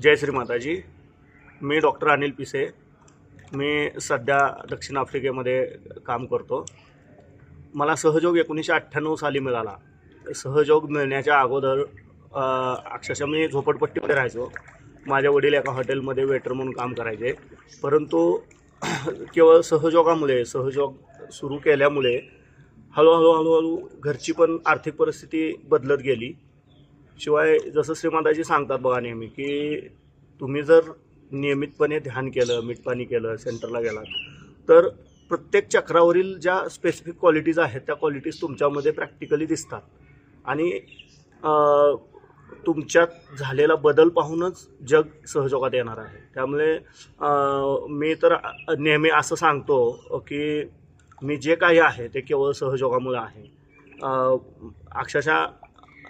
जय श्री माताजी. मी डॉक्टर अनिल पिसे. मी सध्या दक्षिण आफ्रिकेमध्ये काम करतो. मला सहयोग एकोणीसशे अठ्ठ्याण्णव साली मिळाला. सहयोग मिळण्याच्या अगोदर अक्षरशः मी झोपडपट्टीमध्ये राहायचो. माझ्या वडील एका हॉटेलमध्ये वेटर म्हणून काम करायचे. परंतु केवळ सहयोगामुळे सहयोग सुरू केल्यामुळे हळूहळू हळूहळू घरची पण आर्थिक परिस्थिती बदलत गेली. शिवाय जसं श्रीमंताजी सांगतात बघा नेहमी की तुम्ही जर नियमितपणे ध्यान केलं मीठपाणी केलं सेंटरला गेलात तर प्रत्येक चक्रावरील ज्या स्पेसिफिक क्वालिटीज आहेत त्या क्वालिटीज तुमच्यामध्ये प्रॅक्टिकली दिसतात. आणि तुमच्यात झालेला बदल पाहूनच जग सहजोगात येणार आहे. त्यामुळे मी तर नेहमी असं सांगतो की मी जे काही आहे ते केवळ सहजोगामुळे आहे. अक्षरशः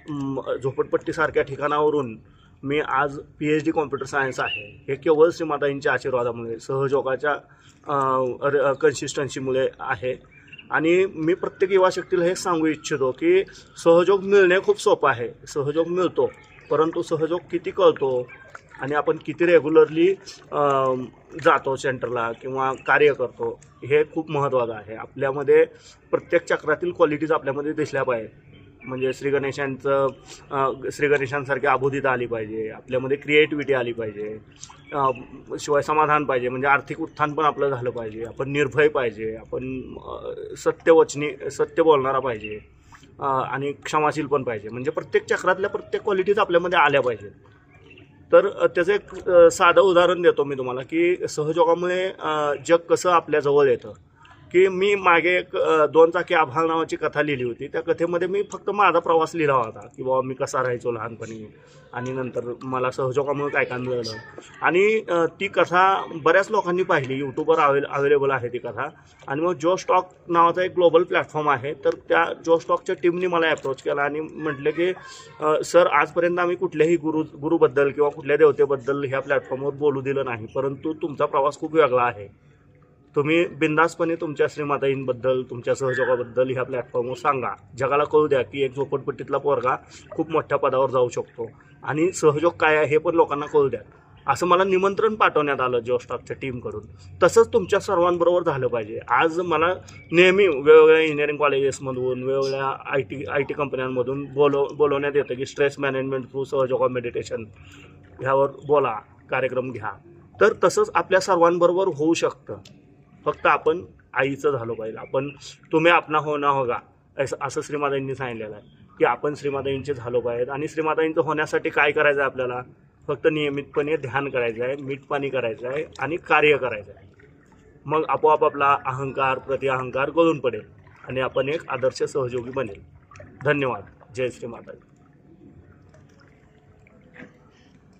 झोपडपट्टीसारख्या ठिकाणावरून मी आज P H D computer science आहे. हे केवळ श्रीमाताईंच्या आशीर्वादामुळे सहयोगाच्या कन्सिस्टन्सीमुळे आहे. आणि मी प्रत्येक युवा शक्तीला हे सांगू इच्छितो की सहयोग मिळणे खूप सोपं आहे. सहयोग मिळतो परंतु सहयोग किती कळतो आणि आपण किती रेग्युलरली जातो सेंटरला किंवा कार्य करतो हे खूप महत्त्वाचं आहे. आपल्यामध्ये प्रत्येक चक्रातील क्वालिटीज आपल्यामध्ये दिसल्या पाहिजे म्हणजे श्री गणेशांचं श्री गणेशांसारखी अबोधिता आली पाहिजे आपल्यामध्ये क्रिएटिव्हिटी आली पाहिजे शिवाय समाधान पाहिजे म्हणजे आर्थिक उत्थान पण आपलं झालं पाहिजे आपण निर्भय पाहिजे आपण सत्यवचनी सत्य बोलणारा पाहिजे आणि क्षमाशील पण पाहिजे. म्हणजे प्रत्येक चक्रातल्या प्रत्येक क्वालिटीज आपल्यामध्ये आल्या पाहिजेत. तर त्याचं एक साधं उदाहरण देतो मी तुम्हाला की सहजोगामुळे जग कसं आपल्याजवळ येतं. की मी मागे एक दोन चाकी आभाळ नावाची कथा लिहिली होती. त्या कथेमध्ये मी फक्त माझा प्रवास लिहिला होता की बाबा मी कसा राहायचो लहानपणी आणि नंतर मला सहजोगामुळे काय काय मिळालं. आणि ती कथा बऱ्याच लोकांनी पाहिली. यूट्यूबवर अवेल अवेलेबल आहे ती कथा. आणि मग जो स्टॉक नावाचा एक ग्लोबल प्लॅटफॉर्म आहे तर त्या जो स्टॉकच्या टीमनी मला अप्रोच केला आणि म्हटलं की सर आजपर्यंत आम्ही कुठल्याही गुरु गुरुबद्दल किंवा कुठल्या देवतेबद्दल ह्या प्लॅटफॉर्मवर बोलू दिलं नाही परंतु तुमचा प्रवास खूप वेगळा आहे. तुम्ही बिंदासपणे तुमच्या श्रीमाताईंबद्दल तुमच्या सहयोगाबद्दल ह्या प्लॅटफॉर्मवर सांगा. जगाला कळू द्या की एक झोपडपट्टीतला पोरगा खूप मोठ्या पदावर जाऊ शकतो. आणि सहयोग काय आहे हे पण लोकांना कळू द्या. असं मला निमंत्रण पाठवण्यात आलं जिओस्टॉकच्या टीमकडून तसंच तुमच्या सर्वांबरोबर झालं पाहिजे. आज मला नेहमी वेगवेगळ्या इंजिनिअरिंग कॉलेजेसमधून वेगवेगळ्या आय टी आय टी कंपन्यांमधून बोलव बोलवण्यात येतं की stress management through Sahajyoga meditation ह्यावर बोला कार्यक्रम घ्या. तर तसंच आपल्या सर्वांबरोबर होऊ शकतं. फक्त आपण आईचं झालं पाहिजे. आपण तुम्ही आपणा होणं होगा. असं असं श्रीमाताईंनी सांगितलेलं आहे की आपण श्रीमाताईंचे झालो पाहिजेत. आणि श्रीमाताईंचं होण्यासाठी काय करायचं आहे आपल्याला? फक्त नियमितपणे ध्यान करायचं आहे मीठ पाणी करायचं आहे आणि कार्य करायचं आहे. मग आपोआप आपला अहंकार प्रति अहंकार गळून पडेल आणि आपण एक आदर्श सहयोगी बनेल. धन्यवाद. जय श्रीमाताजी